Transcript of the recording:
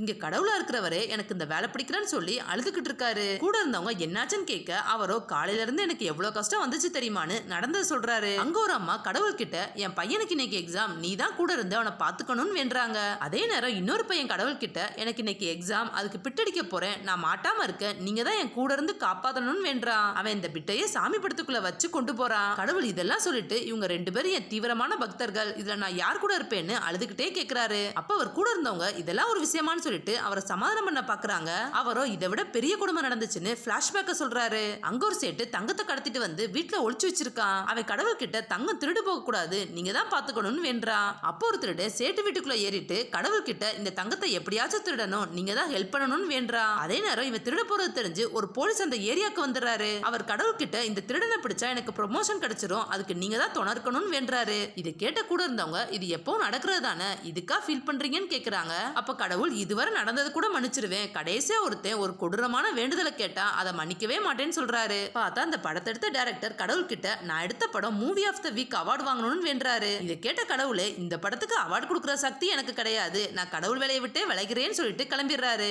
இங்க கடவுளா இருக்கிறவரே எனக்கு இந்த வேலை பிடிக்கிறேன்னு சொல்லி அழுதுகிட்டு இருக்காரு. கூட இருந்தவங்க என்னாச்சுன்னு கேட்க அவரோ காலையில இருந்து எனக்கு எவ்வளவு கஷ்டம் வந்துச்சு தெரியுமான்னு நடந்தது சொல்றாரு. அங்க ஒரு அம்மா கடவுள் கிட்ட என் பையனுக்கு இன்னைக்கு எக்ஸாம் நீ தான் கூட இருந்து அவனை பாத்துக்கணும்னு வேண்டுறாங்க. அதே நேரம் இன்னொரு பையன் கடவுள் கிட்ட எனக்கு இன்னைக்கு எக்ஸாம் அதுக்கு பிட்டடிக்க போறேன். நான் மாட்டாம இருக்க நீங்க தான் என் கூட இருந்து காப்பாத்தணும்னு வேண்டான் அவன் இந்த பிட்டையே சாமி படத்துக்குள்ள வச்சு கொண்டு போறான். கடவுள் இதெல்லாம் சொல்லிட்டு இவங்க ரெண்டு பேரும் என் தீவிரமான பக்தர்கள். இதுல நான் யார் கூட இருப்பேன்னு அழுதுகிட்டே கேக்குறாரு. அப்ப அவர் கூட இருந்தவங்க இதெல்லாம் ஒரு விஷயமான்னு சொல்லிட்டு அவரை சமாதானம் பண்ண பாக்குறாங்க. அவரோ இதை விட பெரிய குடும்பம் நடந்துச்சுன்னு பிளாஷ்பேக்க சொல்றாரு. அங்க ஒரு சேட்டு தங்கத்தை கடத்திட்டு வந்து வீட்டுல ஒளிச்சு வச்சிருக்கான். அவன் கடவுள் கிட்ட தங்கம் திருடு போக கூடாது நீங்க தான் பாத்துக்கணும்னு வேண்டான் அப்போ ஒரு திருடு சேட்டு வீட்டுக்குள்ள ஏறிட்டு கடவுள் கிட்ட இந்த தங்கத்தை எப்படியாச்சும் திருடணும். நீங்க தான் ஹெல்ப் பண்ணணும்னு வேண்டான் அதே நேரம் இவன் திருட போறது தெரிஞ்சு ஒரு போலீஸ் அந்த ஏரியாக்கு வந்துடுறாரு. அவர் கடவுள் கிட்ட இந்த திருடனை பிடிச்சா எனக்கு ப்ரொமோஷன் கிடைச்சிரும். அதுக்கு நீங்க தான் துணர்க்கணும்னு வேண்டாரு வேண்டுறாரு இதை கேட்ட கூட இருந்தவங்க இது எப்பவும் நடக்கிறது தானே இதுக்கா ஃபீல் பண்றீங்கன்னு கேக்குறாங்க. அப்ப கடவுள் இது இதுவரை நடந்தது கூட மன்னிச்சிருவேன். கடைசியா ஒருத்தன் ஒரு கொடூரமான வேண்டுதலை கேட்டா அதை மன்னிக்கவே மாட்டேன்னு சொல்றாரு. பார்த்தா அந்த படத்தை எடுத்த டேரக்டர் கடவுள் கிட்ட நான் எடுத்த படம் movie of the week award வாங்கணும்னு வேண்டாரு இதை கேட்ட கடவுளே இந்த படத்துக்கு அவார்டு கொடுக்குற சக்தி எனக்கு கிடையாது. நான் கடவுள் வேலையை விட்டே விளைகிறேன்னு சொல்லிட்டு கிளம்பிடுறாரு.